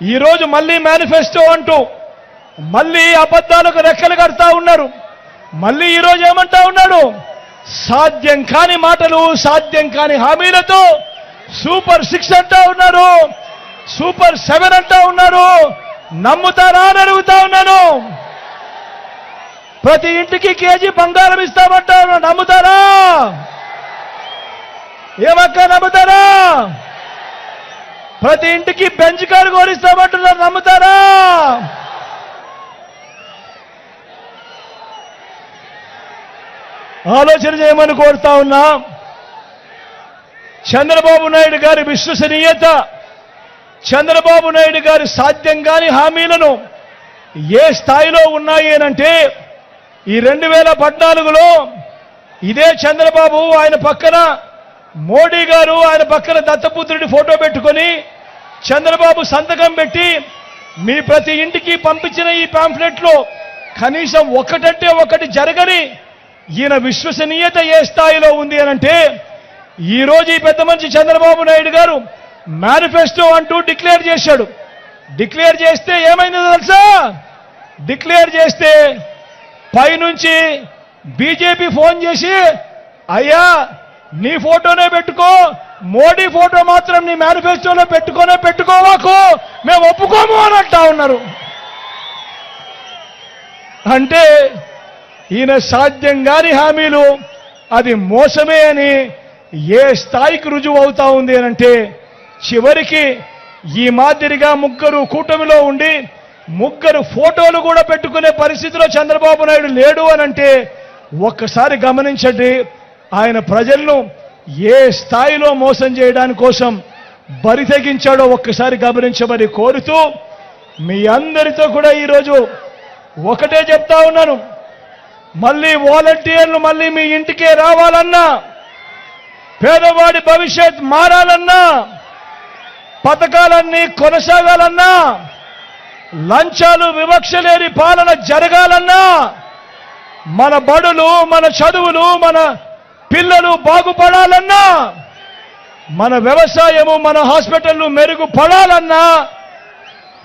ఈరోజు మళ్ళీ మేనిఫెస్టో అంటూ మళ్ళీ అబద్ధాలకు రెక్కలు కడతా ఉన్నారు. మళ్ళీ ఈరోజు ఏమంటా ఉన్నాడు? సాధ్యం కాని మాటలు సాధ్యం కాని హామీలతో సూపర్ సిక్స్ అంటా ఉన్నారు సూపర్ సెవెన్ అంటా ఉన్నారు నమ్ముతారా అని అడుగుతా ఉన్నాను. ప్రతి ఇంటికి కేజీ బంగారం ఇస్తామంటా నమ్ముతారా? ఏమక్క నమ్ముతారా? ప్రతి ఇంటికి బెంచ్ కారు కోరిస్తామంటున్నారు నమ్ముతారా? ఆలోచన చేయమని కోరుతా ఉన్నా చంద్రబాబు నాయుడు గారి విశ్వసనీయత చంద్రబాబు నాయుడు గారి సాధ్యం కాని హామీలను ఏ స్థాయిలో ఉన్నాయి అనంటే ఈ రెండు వేల పద్నాలుగులో ఇదే చంద్రబాబు ఆయన పక్కన మోడీ గారు ఆయన పక్కన దత్తపుత్రుడి ఫోటో పెట్టుకొని చంద్రబాబు సంతకం పెట్టి మీ ప్రతి ఇంటికి పంపించిన ఈ పాంఫ్లెట్లో కనీసం ఒకటంటే ఒకటి జరగని ఈయన విశ్వసనీయత ఏ స్థాయిలో ఉంది అనంటే ఈ రోజు ఈ పెద్ద మనిషి చంద్రబాబు నాయుడు గారు మేనిఫెస్టో అంటూ డిక్లేర్ చేశాడు. డిక్లేర్ చేస్తే ఏమైందో తెలుసా? డిక్లేర్ చేస్తే పైనుంచి బీజేపీ ఫోన్ చేసి అయ్యా నీ ఫోటోనే పెట్టుకో. మోడీ ఫోటో మాత్రం నీ మేనిఫెస్టోలో పెట్టుకోనే పెట్టుకోవాకు. మేము ఒప్పుకోము అని అంటా ఉన్నారు. అంటే ఈయన సాధ్యం కాని హామీలు అది మోసమే అని ఏ స్థాయికి రుజువు అవుతా ఉంది అని అంటే చివరికి ఈ మాదిరిగా ముగ్గురు కూటమిలో ఉండి ముగ్గురు ఫోటోలు కూడా పెట్టుకునే పరిస్థితిలో చంద్రబాబు నాయుడు లేడు అనంటే ఒక్కసారి గమనించండి. ఆయన ప్రజలను ఏ స్థాయిలో మోసం చేయడానికి కోసం బరి తెగించాడో ఒక్కసారి గమనించమని కోరుతూ మీ అందరితో కూడా ఈరోజు ఒకటే చెప్తా ఉన్నాను. మళ్ళీ వాలంటీర్లు మళ్ళీ మీ ఇంటికే రావాలన్నా పేదవాడి భవిష్యత్ మారాలన్నా పథకాలన్నీ కొనసాగాలన్నా లంచాలు వివక్ష లేని పాలన జరగాలన్నా మన బడులు మన చదువులు మన పిల్లలు బాగుపడాలన్నా మన వ్యవసాయము మన హాస్పిటల్లు మెరుగుపడాలన్నా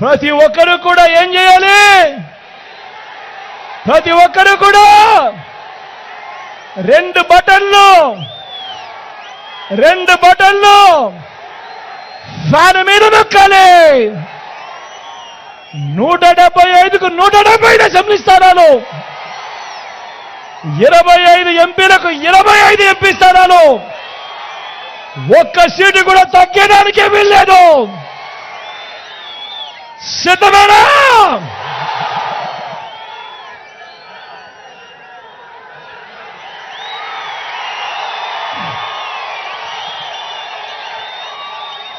ప్రతి ఒక్కరూ కూడా ఏం చేయాలి? ప్రతి ఒక్కరూ కూడా రెండు బటన్లు రెండు బటన్లు ఫ్యాన్ మీద నొక్కాలి. నూట డెబ్బై ఐదుకు నూట డెబ్బై ఐదు అసెంబ్లీ స్థానాలు. ఇరవై ఐదు ఎంపీలకు ఎంపీ ఒక్క సీటు కూడా తగ్గడానికి వీల్లేదు. సిద్ధమేనా?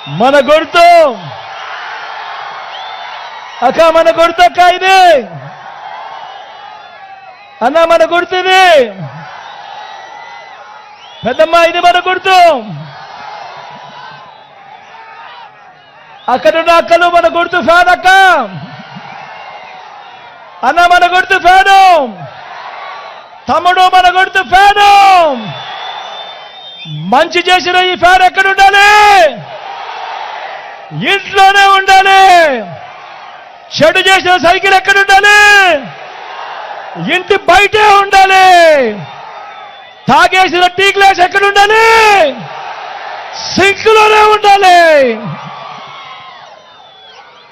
మన గుర్తు. అక్క మన గుర్తు అక్క ఇది. అన్న మన గుర్తు ఇది. పెద్దమ్మ ఇది మన గుర్తు. అక్కడున్న అక్కలు మన గుర్తు ఫ్యాన్ అక్క అన్న మన గుర్తు ఫ్యాను. తమ్ముడు మన గుర్తు ఫ్యాను. మంచి చేసిన ఈ ఫ్యాన్ ఎక్కడ ఉండాలి ఇంట్లోనే ఉండాలి. చెడు చేసిన సైకిల్ ఎక్కడ ఉండాలి ఇంటి బయటే ఉండాలి. తాగేసిన టీ గ్లాస్ ఎక్కడ ఉండాలి సింక్లోనే ఉండాలి.